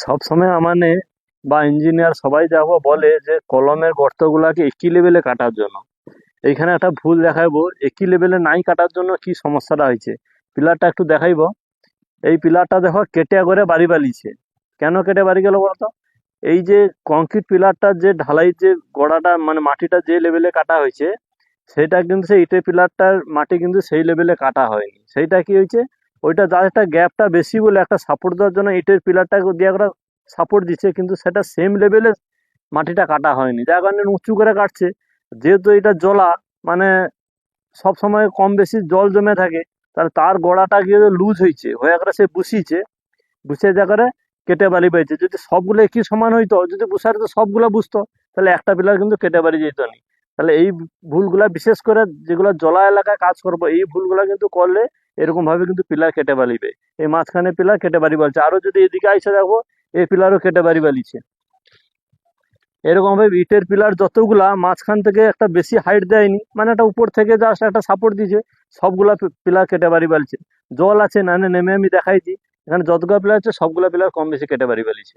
সবসময় আমানে বা ইঞ্জিনিয়ার সবাই যাব বলে যে কলমের গর্তগুলাকে একই লেভেলে কাটার জন্য। এইখানে একটা ভুল দেখাইবো, একই লেভেলে নাই কাটার জন্য কি সমস্যাটা হয়েছে? পিলারটা একটু দেখাইবো। এই পিলারটা দেখো কেটে করে বাড়ি বালিছে। কেন কেটে বাড়ি গেল বলতো? এই যে কংক্রিট পিলারটার যে ঢালাই যে গোড়াটা মানে মাটিটা যে লেভেলে কাটা হয়েছে সেটা কিন্তু সেই ইটের পিলারটার মাটি কিন্তু সেই লেভেলে কাটা হয়নি। সেইটা কি হয়েছে? ওইটা যার একটা গ্যাপটা বেশি বলে একটা সাপোর্ট দেওয়ার জন্য ইটের পিলারটাকে দিয়ে একটা সাপোর্ট দিচ্ছে, কিন্তু সেটা সেম লেভেলে মাটিটা কাটা হয়নি। যার কারণে উঁচু করে কাটছে। যেহেতু এটা জলা মানে সব সময় কম বেশি জল জমে থাকে, তাহলে তার গোড়াটা গিয়ে লুজ হয়েছে, হয়ে করে সে বুসিছে বুসে যা করে কেটে বাড়ি পেয়েছে। যদি সবগুলো একই সমান হইতো, যদি বুসার তো সবগুলো বুঝতো, তাহলে একটা পিলার কিন্তু কেটে বাড়ি যেত না। তাহলে এই ভুলগুলা, বিশেষ করে যেগুলো জলা এলাকায় কাজ করব, এই ভুলগুলা কিন্তু করলে এরকম ভাবে কিন্তু পিলার কেটে বালিবে এই মাঝখানে পিলার কেটে বাড়ি বলছে। আরও যদি এদিকে আইসে দেখো, এই পিলারও কেটে বাড়ি বালিছে এরকম ভাবে ইটের পিলার যতগুলা, মাঝখান থেকে একটা বেশি হাইট দেয়নি মানে একটা উপর থেকে জাস্ট একটা সাপোর্ট দিয়েছে, সবগুলা পিলার কেটে বাড়ি বালছে জল আছে, না নেমে আমি দেখাইছি এখানে যতগুলা পিলার আছে, সবগুলা পিলার কম বেশি কেটে বাড়ি বালিছে